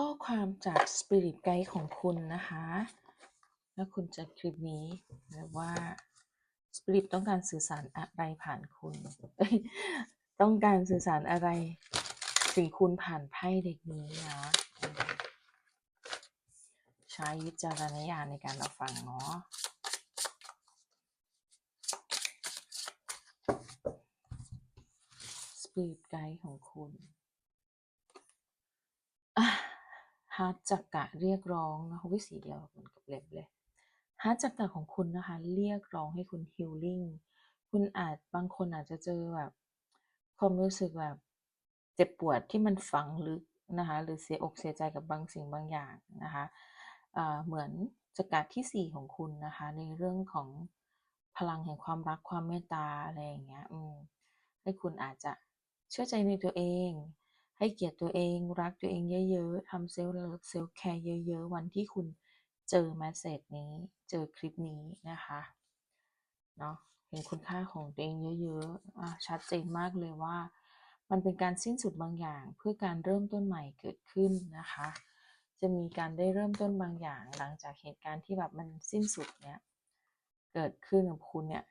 ข้อความจาก Spirit Guide ของคุณนะคะ แล้วคุณจอคลิปนี้หรือว่า Spirit ต้องการสื่อสารอะไรผ่านคุณ ต้องการสื่อสารอะไรถึงคุณผ่านไพ่เด็กนี้นะใช้วิจารณญาณในการรับฟังเนาะ Spirit Guide ของคุณ อะ ฮาร์ดจักกะเรียกร้องนะคะวิสีเดียวเหมือนกับเล็บเลยฮาร์ดจักกะของคุณนะคะเรียกร้องให้คุณฮิลลิ่งคุณอาจบางคนอาจจะเจอแบบความรู้สึกแบบเจ็บปวดที่มันฝังลึกนะคะหรือเสียอกเสียใจกับบางสิ่งบางอย่างนะคะเหมือนจักระที่สี่ของคุณนะคะในเรื่องของพลังแห่งความรักความเมตตาอะไรอย่างเงี้ยอืมให้คุณอาจจะเชื่อใจในตัวเอง ให้เกียรติตัวเอง รักตัวเองเยอะๆทำเซลฟ์เลิฟเซลฟ์แคร์เยอะๆ วันที่คุณเจอแมสเซจนี้ เจอคลิปนี้นะคะเนาะเห็นคุณค่าของตัวเองเยอะๆอชัดเจนมากเลยว่า มันเป็นการสิ้นสุดบางอย่าง เพื่อการเริ่มต้นใหม่เกิดขึ้นนะคะ จะมีการได้เริ่มต้นบางอย่าง หลังจากเหตุการณ์ที่แบบมันสิ้นสุดเนี้ยเกิดขึ้นกับคุณเนี่ย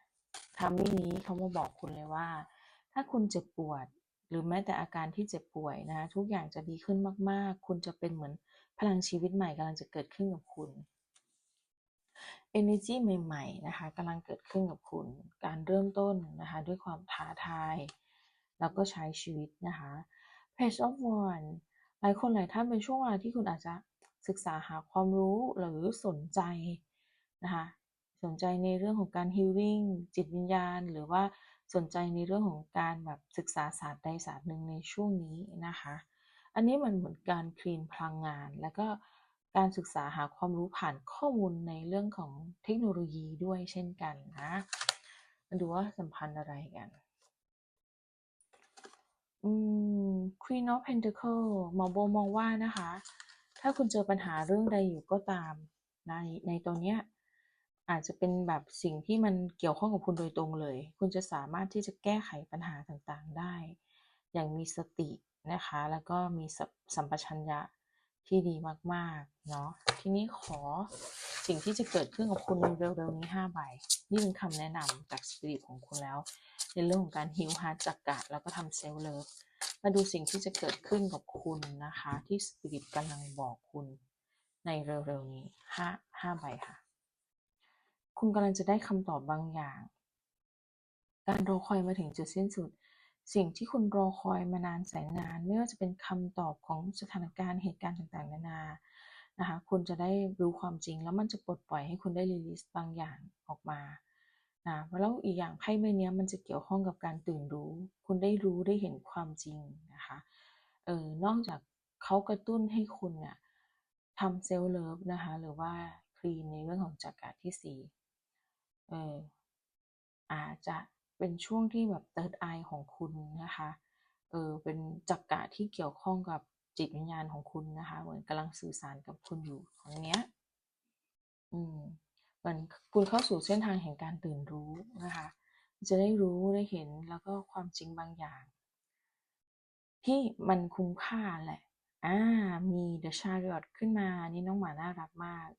ทำมิ่งนี้เขามาบอกคุณเลยว่า ถ้าคุณเจ็บปวด รือแม้แต่อาการที่เจ็บป่วยนะคะทุกอย่างจะดีขึ้นมาก ๆ คุณจะเป็นเหมือนพลังชีวิตใหม่กำลังจะเกิดขึ้นกับคุณ energy ใหม่ๆนะคะกำลังเกิดขึ้นกับคุณ การเริ่มต้นนะคะด้วยความท้าทาย แล้วก็ใช้ชีวิตนะคะ page of one หลายคนหลายท่านเป็นช่วงเวลาที่คุณอาจจะศึกษาหาความรู้หรือสนใจนะคะสนใจในเรื่องของการ healing จิตวิญญาณ หรือว่า สนใจในเรื่องของการแบบศึกษาศาสตร์ใดศาสตร์หนึ่งในช่วงนี้นะคะ อันนี้มันเหมือนการคลีนพลังงาน แล้วก็การศึกษาหาความรู้ผ่านข้อมูลในเรื่องของเทคโนโลยีด้วยเช่นกันนะมาดูว่าสัมพันธ์อะไรกันอืม Queen of Pentacle หมอโบมองว่านะคะ ถ้าคุณเจอปัญหาเรื่องใดอยู่ก็ตามในในตรงเนี้ย อาจจะเป็นแบบสิ่งที่มันเกี่ยวข้องกับคุณโดยตรงเลย คุณจะสามารถที่จะแก้ไขปัญหาต่างๆได้ อย่างมีสตินะคะ แล้วก็มีสัมสัมปชัญญะที่ดีมากๆเนาะ ทีนี้ขอสิ่งที่จะเกิดขึ้นกับคุณในเร็วๆนี้5ใบ นี่เป็นคำแนะนำจากสปิริตของคุณแล้ว ในเรื่องของการฮิวฮาร์ดจักกะแล้วก็ทำเซลล์เลิฟ มาดูสิ่งที่จะเกิดขึ้นกับคุณนะคะ ที่สปิริตกำลังบอกคุณในเร็วๆนี้ห้าห้าใบค่ะ คุณกำลังจะได้คำตอบบางอย่าง การรอคอยมาถึงจุดสิ้นสุด สิ่งที่คุณรอคอยมานานแสนนาน ไม่ว่าจะเป็นคำตอบของสถานการณ์เหตุการณ์ต่างๆ นานานะคะคุณจะได้รู้ความจริงแล้วมันจะปลดปล่อยให้คุณได้รีลิสบางอย่างออกมานะแล้วอีกอย่างไพ่ใบเนี้ยมันจะเกี่ยวข้องกับการตื่นรู้ คุณได้รู้ได้เห็นความจริงนะคะเออนอกจากเขากระตุ้นให้คุณเนี่ยทำเซลล์เลิฟนะคะหรือว่าคลีนในเรื่องของจักรที่สี่ เอออาจจะเป็นช่วงที่แบบเติร์ดไอของคุณนะคะ เออเป็นจักระที่เกี่ยวข้องกับจิตวิญญาณของคุณนะคะ เหมือนกำลังสื่อสารกับคุณอยู่ตรงเนี้ย อืมเหมือนคุณเข้าสู่เส้นทางแห่งการตื่นรู้นะคะ จะได้รู้ได้เห็นแล้วก็ความจริงบางอย่าง ที่มันคุ้มค่าแหละ อ่า มี The Chariot ขึ้นมา นี่น้องหมาน่ารักมาก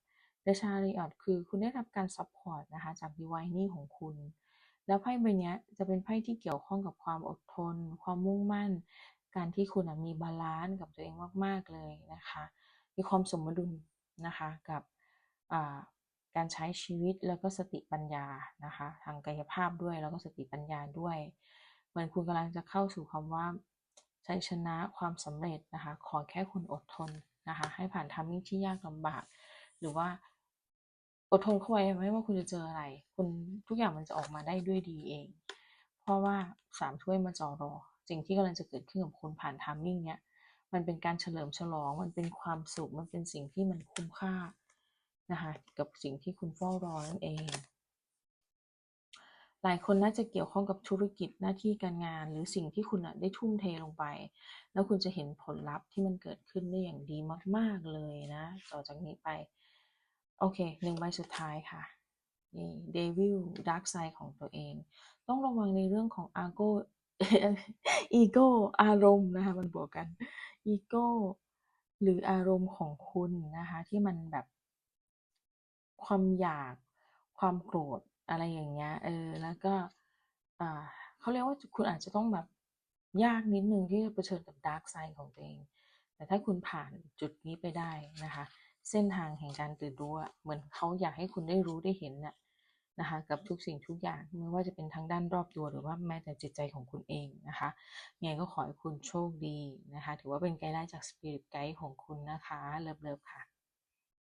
The Chariot คือคุณได้รับการซัพพอร์ตนะคะจาก Divine ของคุณ แล้วไพ่ใบนี้จะเป็นไพ่ที่เกี่ยวข้องกับความอดทน ความมุ่งมั่น การที่คุณมีบาลานซ์กับตัวเองมาก ๆ เลยนะคะ มีความสมดุลนะคะกับการใช้ชีวิตแล้วก็สติปัญญานะคะ ทางกายภาพด้วยแล้วก็สติปัญญาด้วย เหมือนคุณกำลังจะเข้าสู่คำว่าชัยชนะความสำเร็จนะคะ ขอแค่คุณอดทนนะคะ ให้ผ่านทามิ่งที่ยากลำบาก หรือว่า ดทนเข้าไว้ไม่ว่าคุณจะเจออะไร คุณทุกอย่างมันจะออกมาได้ด้วยดีเอง เพราะว่าสามถ้วยมาจอรอ สิ่งที่กำลังจะเกิดขึ้นกับคุณผ่านทามมิ่งเนี้ยมันเป็นการเฉลิมฉลอง มันเป็นความสุข มันเป็นสิ่งที่มันคุ้มค่านะคะกับสิ่งที่คุณเฝ้ารอนั่นเอง หลายคนน่าจะเกี่ยวข้องกับธุรกิจหน้าที่การงาน หรือสิ่งที่คุณอะได้ทุ่มเทลงไป แล้วคุณจะเห็นผลลัพธ์ที่มันเกิดขึ้นได้อย่างดีมาก ๆเลยนะ ต่อจากนี้ไป โอเคหนึ่งใบสุดท้ายค่ะนี่เดวิลดาร์กไซด์ของตัวเอง ต้องระวังในเรื่องของอาโกอีโก้อารมณ์นะคะมันบวกกันอีโก้หรืออารมณ์ของคุณนะคะที่มันแบบความอยากความโกรธอะไรอย่างเงี้ยเออแล้วก็อ่าเขาเรียกว่าคุณอาจจะต้องแบบยากนิดนึงที่จะเผชิญกับดาร์กไซด์ของตัวเอง แต่ถ้าคุณผ่านจุดนี้ไปได้นะคะ เส้นทางแห่งการตื่นรู้อะเหมือนเขาอยากให้คุณได้รู้ได้เห็นน่ะนะคะกับทุกสิ่งทุกอย่างไม่ว่าจะเป็นทางด้านรอบตัวหรือว่าแม้แต่จิตใจของคุณเองนะคะยังไงก็ขอให้คุณโชคดีนะคะ ถือว่าเป็นไกด์ไลน์จากสปิริตไกด์ของคุณนะคะ เลิฟๆค่ะ